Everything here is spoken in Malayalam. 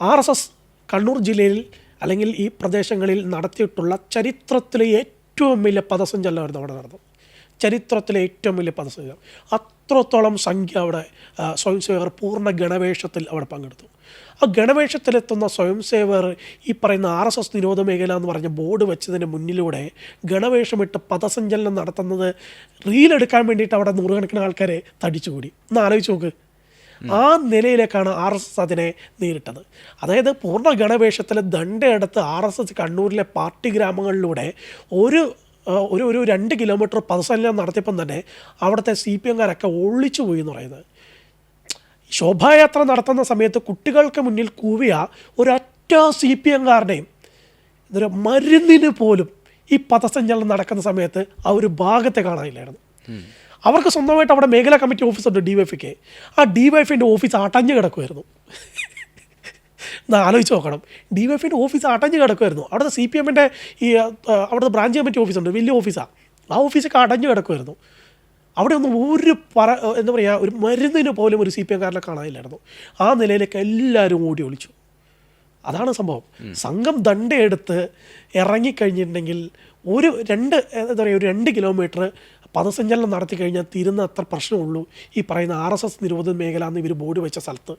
ആർ എസ് എസ് കണ്ണൂർ ജില്ലയിൽ അല്ലെങ്കിൽ ഈ പ്രദേശങ്ങളിൽ നടത്തിയിട്ടുള്ള ചരിത്രത്തിലെ ഏറ്റവും വലിയ പദസഞ്ചലനമായിരുന്നു അവിടെ നടന്നത്. ചരിത്രത്തിലെ ഏറ്റവും വലിയ പദസഞ്ചലനം. അത്രത്തോളം സംഖ്യ അവിടെ സ്വയംസേവകർ സ്വയം സേവകർ പൂർണ ഗണവേഷത്തിൽ അവിടെ പങ്കെടുത്തു. ആ ഗണവേഷത്തിലെത്തുന്ന സ്വയം സേവകർ ഈ പറയുന്ന ആർ എസ് എസ് നിരോധ മേഖല എന്ന് പറഞ്ഞ ബോർഡ് വെച്ചതിന് മുന്നിലൂടെ ഗണവേഷമിട്ട് പദസഞ്ചലനം നടത്തുന്നത് റീലെടുക്കാൻ വേണ്ടിയിട്ട് അവിടെ നൂറുകണക്കിന് ആൾക്കാരെ തടിച്ചുകൂടി. ഒന്ന് ആലോചിച്ച് നോക്ക്. ആ നിലയിലേക്കാണ് ആർ എസ് എസ് അതിനെ നേരിട്ടത്. അതായത് പൂർണ ഗണവേഷത്തിൽ ദണ്ഡയെടുത്ത് ആർ എസ് എസ് കണ്ണൂരിലെ പാർട്ടി ഗ്രാമങ്ങളിലൂടെ ഒരു ഒരു ഒരു രണ്ട് കിലോമീറ്റർ പദസഞ്ചാരം നടത്തിയപ്പം തന്നെ അവിടുത്തെ സി പി എംകാരൊക്കെ ഒളിച്ചു പോയി എന്ന് പറയുന്നത്. ശോഭായാത്ര നടത്തുന്ന സമയത്ത് കുട്ടികൾക്ക് മുന്നിൽ കൂവിയ ഒരൊറ്റ സി പി എംകാരുടെയും ഇതൊരു മരുന്നിന് പോലും ഈ പദസഞ്ചലനം നടക്കുന്ന സമയത്ത് ആ ഒരു ഭാഗത്തെ കാണാനില്ലായിരുന്നു. അവർക്ക് സ്വന്തമായിട്ട് അവിടെ മേഖലാ കമ്മിറ്റി ഓഫീസുണ്ട് ഡി വൈഫിക്ക് ആ ഡി വൈഫിന്റെ ഓഫീസ് അടഞ്ഞു കിടക്കുമായിരുന്നു ആലോചിച്ച് നോക്കണം. ഡി വൈഫിന്റെ ഓഫീസ് അടഞ്ഞു കിടക്കുമായിരുന്നു അവിടുത്തെ സി പി എമ്മിന്റെ ഈ അവിടുത്തെ ബ്രാഞ്ച് കമ്മിറ്റി ഓഫീസുണ്ട് വലിയ ഓഫീസാണ് ആ ഓഫീസൊക്കെ അടഞ്ഞു കിടക്കുമായിരുന്നു അവിടെ ഒന്നും ഒരു പറ എന്താ പറയുക ഒരു മരുന്നിന് പോലും ഒരു സി പി എംകാരനെ കാണാനില്ലായിരുന്നു. ആ നിലയിലേക്ക് എല്ലാവരും ഓടി ഒളിച്ചു. അതാണ് സംഭവം. സംഘം ദണ്ഡയെടുത്ത് ഇറങ്ങിക്കഴിഞ്ഞിട്ടുണ്ടെങ്കിൽ ഒരു രണ്ട് എന്താ പറയുക ഒരു രണ്ട് കിലോമീറ്റർ പദസഞ്ചലനം നടത്തി കഴിഞ്ഞാൽ തീരുന്ന അത്ര പ്രശ്നമുള്ളൂ. ഈ പറയുന്ന ആർ എസ് എസ് നിരോധന മേഖല എന്ന് ഇവർ ബോർഡ് വെച്ച സ്ഥലത്ത്.